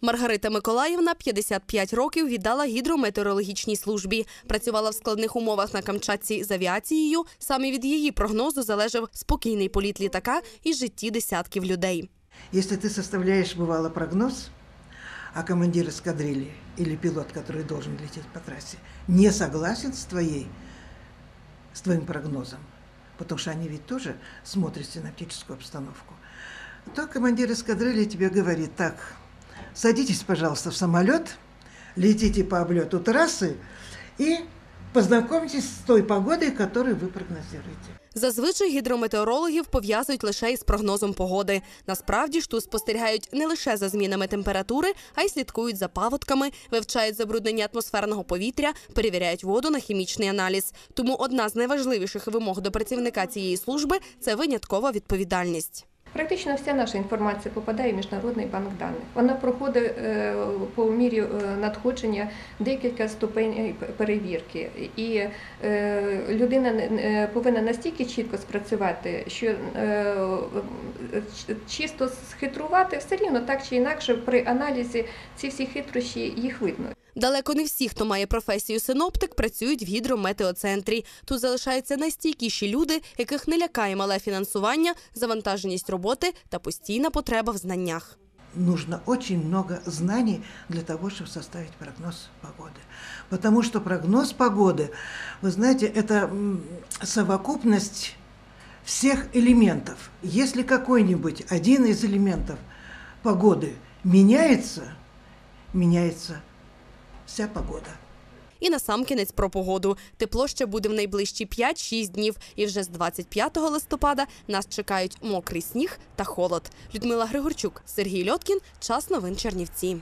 Маргарита Миколаївна 55 років віддала гідрометеорологічній службі. Працювала в складних умовах на Камчатці з авіацією. Саме від її прогнозу залежав спокійний політ літака і житті десятків людей. Если ты составляешь, бывало, прогноз, а командир эскадрильи или пилот, который должен лететь по трассе, не согласен с твоей, с твоим прогнозом, потому что они ведь тоже смотрят синаптическую обстановку, то командир эскадрильи тебе говорит, так, садитесь, пожалуйста, в самолет, летите по облету трассы и познакомьтесь с той погодой, которую вы прогнозируете. Зазвичай гідрометеорологів пов'язують лише із прогнозом погоди. Насправді ж тут спостерігають не лише за змінами температури, а й слідкують за паводками, вивчають забруднення атмосферного повітря, перевіряють воду на хімічний аналіз. Тому одна з найважливіших вимог до працівника цієї служби це виняткова відповідальність. Практично вся наша інформація попадає в міжнародний банк даних. Вона проходить е, по мірі е, надходження декілька ступеней перевірки, і е, людина повинна настільки чітко спрацювати, що е, чисто схитрувати все рівно так чи інакше при аналізі ці всі хитрощі їх видно. Далеко не всі, хто має професію синоптик, працюють в гідрометеоцентрі. Тут залишаються найстійкіші люди, яких не лякає мале фінансування, завантаженість роботи та постійна потреба в знаннях. нужно очень много знаний для того, чтобы составить прогноз погоды. Потому что прогноз погоды, вы знаете, это м, совокупность всех элементов. Если какой-нибудь один из элементов погоды меняется, меняется вся погода. І насамкінець про погоду. Тепло ще буде в найближчі 5-6 днів. І вже з 25 листопада нас чекають мокрий сніг та холод. Людмила Григорчук, Сергій Льоткін. Час новин Чернівці.